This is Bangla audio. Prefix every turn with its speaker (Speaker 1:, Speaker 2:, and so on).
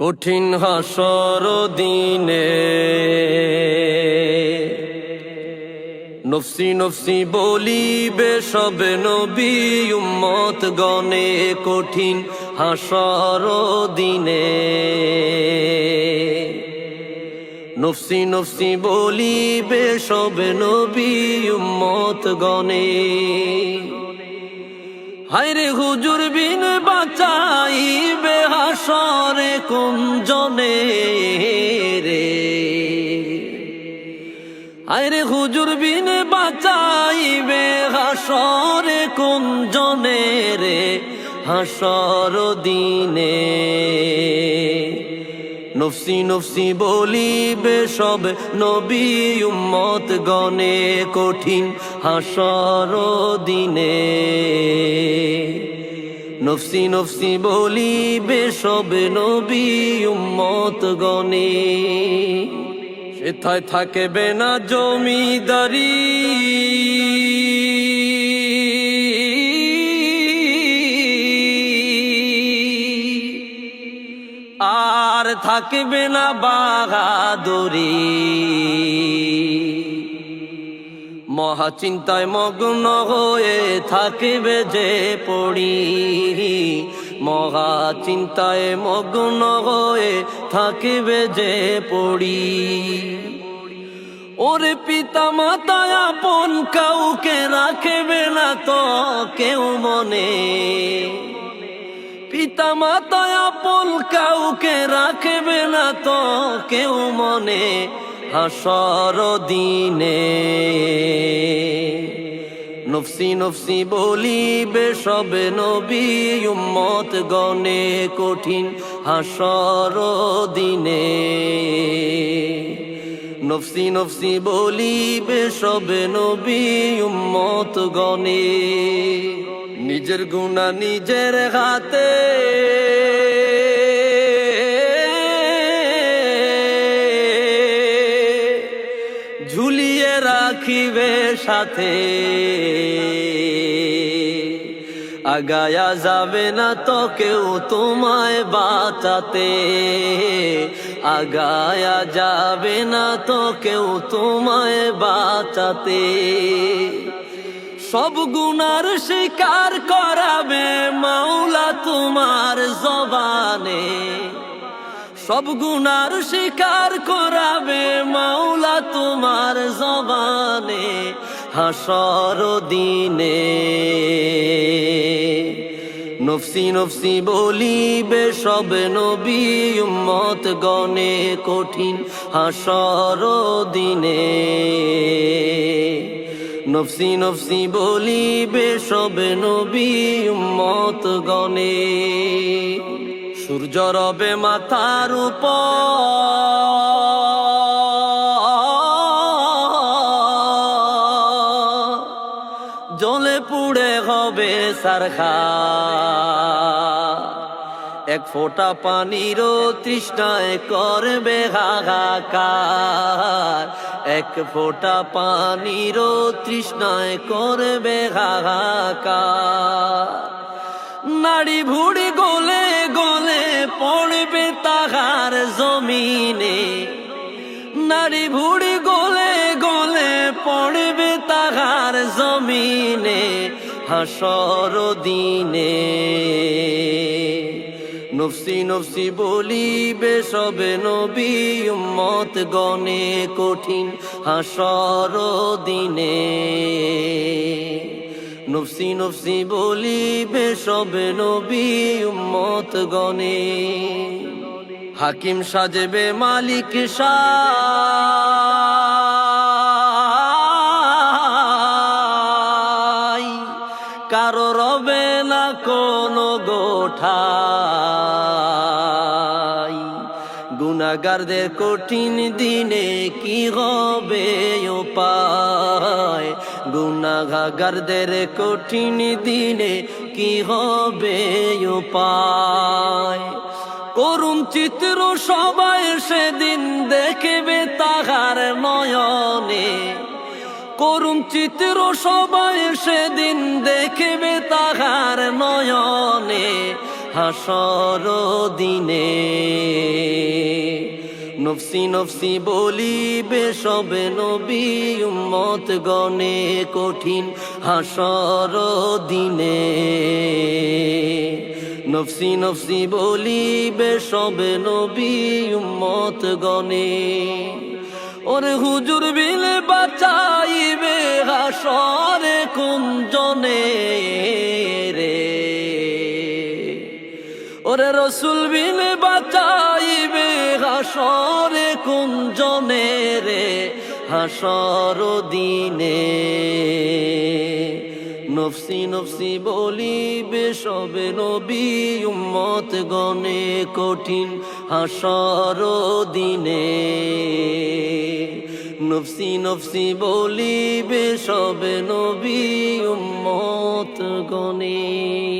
Speaker 1: কঠিন হাসর দিনে। নফসি নফসি বলিবে সব নবী উম্মত গণে কঠিন হাসর দিনে। নফসি নফসি বলিবে সব নবী উম্মত গণে হায়রে হুজুর বিন বাঁচাইবে হাসরে কোন জনে রে? হায়রে হুজুর বিন বাঁচাইবে হাসরে কোন জনে রে? হাসর দিনে নফসি নফসি বলিবে সব নবী উম্মত গণে কঠিন হাসর দিনে নফসি নফসি বলিবে সব নবী উম্মত গণে সেথায় থাকবে না জমিদারি। আর থাকবে না বাহাদুরি। মহাচিন্তায় মগ্ন হয়ে থাকবে যে পড়ি। মহাচিন্তায় মগ্ন হয়ে থাকবে যে পড়ি। ওরে পিতা মাতা আপন কাউকে রাখবে না তো কেউ মনে। পিতা মাতা আপন কাউকে রাখবে না তো কেউ মনে। হাসর দিনে। নফসি নফসি বলিবে সব নবী উম্মত গণে কঠিন হাসর দিনে। নফসি নফসি বলিবে সব নবী উম্মত গণে। নিজের গুণা নিজের হাতে। রাখিবে সাথে। আগায়া যাবে না তো কেউ তোমায় বাঁচাতে। আগায়া যাবে না তো কেউ তোমায় বাঁচাতে। সব গুনার শিকার করাবে মাওলা তোমার জবানে। সব গুনার শিকার করাবে হাসর দিনে। নফসি নফসি বলিবে সব নবী উম্মত গণে কঠিন হাসর দিনে। নফসি নফসি বলিবে সব নবী উম্মত গণে। সূর্য রবে মাথার উপর জলে পুড়ে হবে সারখা। এক ফোঁটা পানিরও তৃষ্ণায় করবে হাহাকার। এক ফোঁটা পানিরও তৃষ্ণায় করবে হাহাকার। নাড়ি ভুড়ি গলে গলে পড়বে তাহার জমিনে। নারী ভুড়ি হাসর দিনে। নফসি নফসি বলিবে সবে নবী উম্মত গণে কঠিন হাসর দিনে। নফসি নফসি বলিবে সবে নবী উম্মত গণে। হাকিম সাজবে মালিক সাই গোঠাই গুনাগারদের কঠিন দিনে কি হবে উপায়? গুনাগারদের কঠিন দিনে কি হবে উপায়? করুণ চিত্র সবাই সেদিন দেখবে তাহার নয়নে। করুণ চিত্র সবাই সেদিন দেখবে তাহার নয়নে। হাসর দিনে নফসি নফসি বলিবে সবে নবী উম্মত গণে কঠিন হাসর দিনে নফসি নফসি বলিবে সবে নবী উম্মত গণে। ওরে হুজুর বিলে বাঁচাইবে হাসরে কুঞ্জনে। রসুল বিলে বাঁচাইবে হাসরে কুঞ্জনে রে? হাসর দিনে। নফসি নফসি বলিবে সবে নবী উম্মত গণে কঠিন হাসর দিনে। নফসি নফসি বলিবে সবে নবী উম্মত গণে।